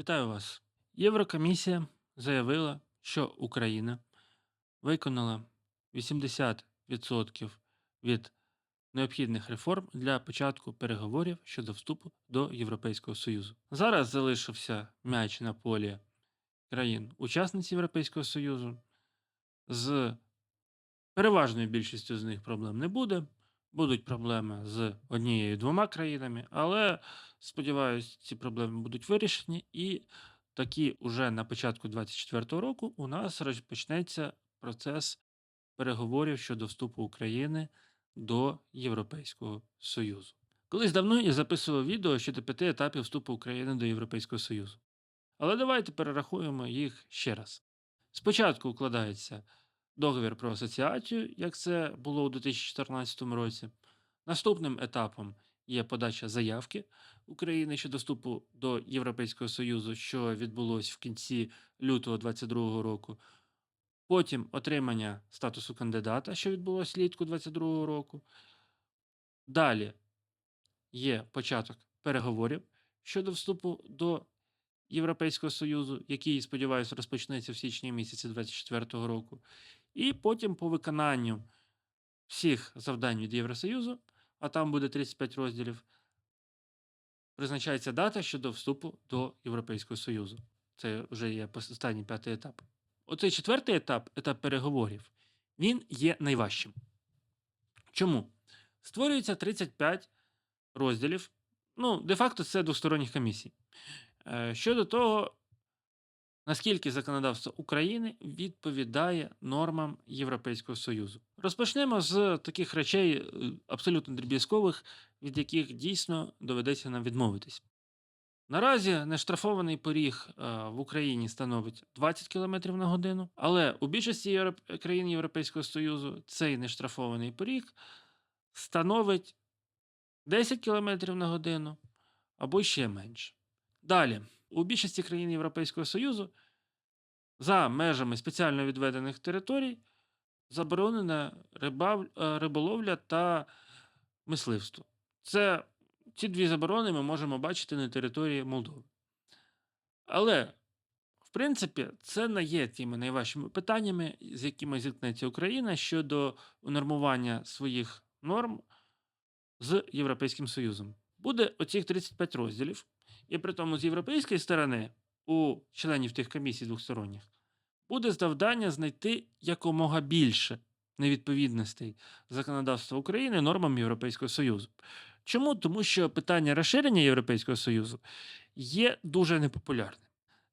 Вітаю вас. Єврокомісія заявила, що Україна виконала 80% від необхідних реформ для початку переговорів щодо вступу до Європейського Союзу. Зараз залишився м'яч на полі країн-учасниць Європейського Союзу. З переважною більшістю з них проблем не буде. Будуть проблеми з однією-двома країнами, але сподіваюсь, ці проблеми будуть вирішені, і таки уже на початку 2024 року у нас розпочнеться процес переговорів щодо вступу України до Європейського Союзу. Колись давно я записував відео щодо п'яти етапів вступу України до Європейського Союзу. Але давайте перерахуємо їх ще раз. Спочатку укладається договір про асоціацію, як це було у 2014 році. Наступним етапом є подача заявки України щодо вступу до Європейського Союзу, що відбулось в кінці лютого 2022 року. Потім отримання статусу кандидата, що відбулось влітку 2022 року. Далі є початок переговорів щодо вступу до Європейського Союзу, який, сподіваюся, розпочнеться в січні місяці 2024 року. І потім по виконанню всіх завдань від Євросоюзу, а там буде 35 розділів, призначається дата щодо вступу до Європейського Союзу. Це вже є останній п'ятий етап. Оцей четвертий етап, етап переговорів, він є найважчим. Чому? Створюється 35 розділів. Ну, де-факто це двосторонніх комісій. Е, Щодо того, наскільки законодавство України відповідає нормам Європейського Союзу. Розпочнемо з таких речей е, абсолютно дріб'язкових, від яких дійсно доведеться нам відмовитись. Наразі нештрафований поріг е, в Україні становить 20 км на годину, але у більшості країн Європейського Союзу цей нештрафований поріг становить 10 км на годину або ще менше. Далі, у більшості країн Європейського Союзу за межами спеціально відведених територій заборонена рибав... е, риболовля та мисливство. Це ці дві заборони ми можемо бачити на території Молдови. Але, в принципі, це не є тими найважчими питаннями, з якими зіткнеться Україна щодо унормування своїх норм з Європейським Союзом. Буде оцих 35 розділів, і при тому з європейської сторони у членів тих комісій двосторонніх буде завдання знайти якомога більше невідповідностей законодавства України нормам Європейського Союзу. Чому? Тому що питання розширення Європейського Союзу є дуже непопулярним.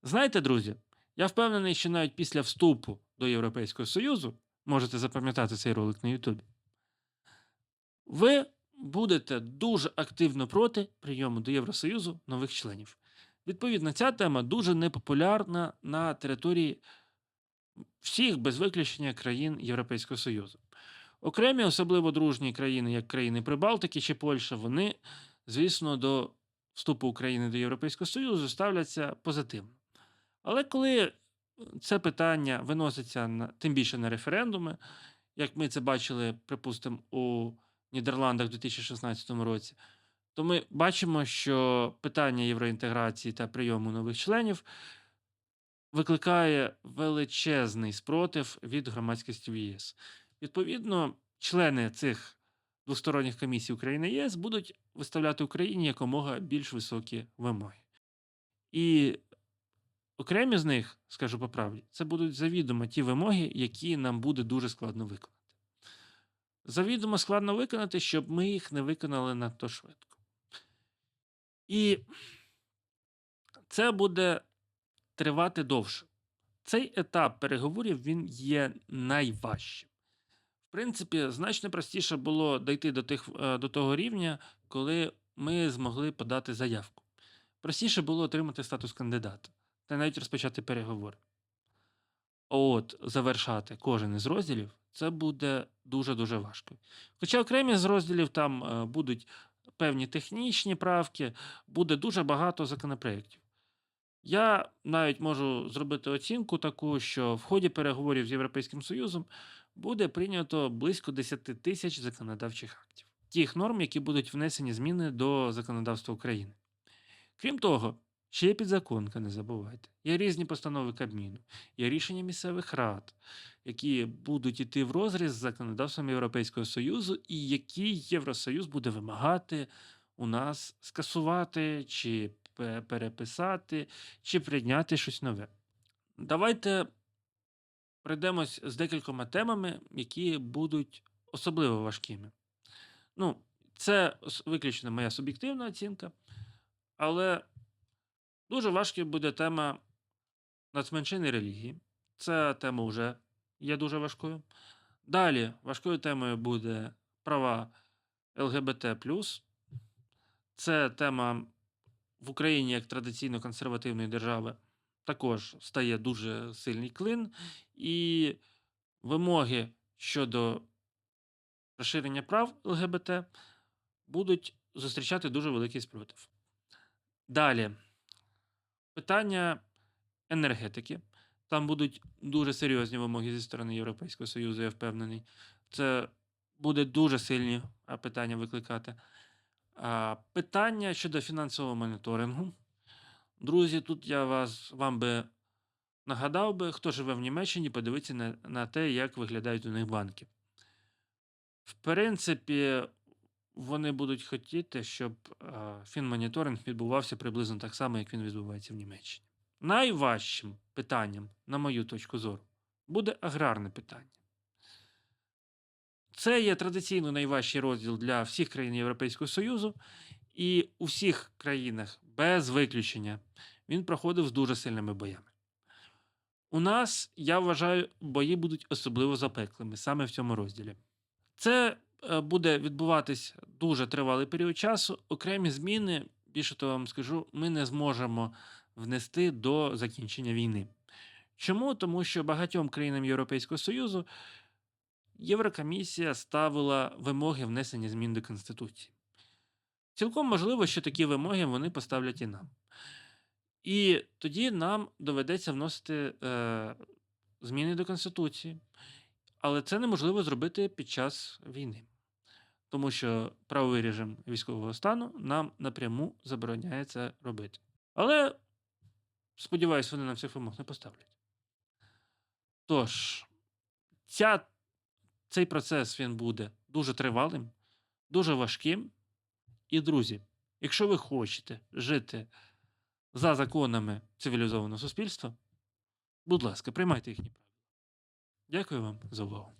Знаєте, друзі, я впевнений, що навіть після вступу до Європейського Союзу, можете запам'ятати цей ролик на Ютубі, ви будете дуже активно проти прийому до Євросоюзу нових членів. Відповідно, ця тема дуже непопулярна на території всіх без виключення країн Європейського Союзу. Окремі, особливо дружні країни, як країни Прибалтики чи Польща, вони, звісно, до вступу України до Європейського Союзу ставляться позитивно. Але коли це питання виноситься на, тим більше на референдуми, як ми це бачили, припустимо, у Нідерландах у 2016 році, то ми бачимо, що питання євроінтеграції та прийому нових членів викликає величезний спротив від громадськості в ЄС. Відповідно, члени цих двосторонніх комісій України ЄС будуть виставляти Україні якомога більш високі вимоги. І окремі з них, скажу по правді, це будуть завідомо ті вимоги, які нам буде дуже складно виконати. Завідомо складно виконати, щоб ми їх не виконали надто швидко. І це буде тривати довше. Цей етап переговорів він є найважчим. В принципі, значно простіше було дійти до, тих, е, до того рівня, коли ми змогли подати заявку. Простіше було отримати статус кандидата та навіть розпочати переговори. От завершати кожен із розділів це буде дуже-дуже важко. Хоча окремі з розділів там е, будуть певні технічні правки, буде дуже багато законопроєктів. Я навіть можу зробити оцінку таку, що в ході переговорів з Європейським Союзом буде прийнято близько 10 тисяч законодавчих актів, тих норм, які будуть внесені зміни до законодавства України. Крім того, Ще є підзаконка, не забувайте. Є різні постанови Кабміну, є рішення місцевих рад, які будуть іти в розріз з законодавством Європейського Союзу, і які Євросоюз буде вимагати у нас скасувати, чи переписати, чи прийняти щось нове. Давайте пройдемось з декількома темами, які будуть особливо важкими. Ну, це виключно моя суб'єктивна оцінка, але дуже важкою буде тема нацменшини релігії. Ця тема вже є дуже важкою. Далі важкою темою буде права ЛГБТ. Це тема в Україні як традиційно консервативної держави також стає дуже сильний клин, і вимоги щодо розширення прав ЛГБТ будуть зустрічати дуже великий спротив. Далі питання енергетики. Там будуть дуже серйозні вимоги зі сторони Європейського Союзу, я впевнений. Це буде дуже сильні питання викликати. Питання щодо фінансового моніторингу. Друзі, тут я вас вам би нагадав би, хто живе в Німеччині, подивіться на, на те, як виглядають у них банки. В принципі, вони будуть хотіти, щоб фінмоніторинг відбувався приблизно так само, як він відбувається в Німеччині. Найважчим питанням, на мою точку зору, буде аграрне питання. Це є традиційно найважчий розділ для всіх країн Європейського Союзу, і у всіх країнах, без виключення, він проходив з дуже сильними боями. У нас, я вважаю, бої будуть особливо запеклими саме в цьому розділі. Це е, буде відбуватись дуже тривалий період часу. Окремі зміни, більше того вам скажу, ми не зможемо внести до закінчення війни. Чому? Тому що багатьом країнам Європейського Союзу Єврокомісія ставила вимоги внесення змін до Конституції. Цілком можливо, що такі вимоги вони поставлять і нам. І тоді нам доведеться вносити е, зміни до Конституції. Але це неможливо зробити під час війни, тому що правовий режим військового стану нам напряму забороняє це робити. Але сподіваюсь, вони нам цих вимог не поставлять. Тож, ця, цей процес він буде дуже тривалим, дуже важким. І, друзі, якщо ви хочете жити за законами цивілізованого суспільства, будь ласка, приймайте їхні правила. Дякую вам за увагу.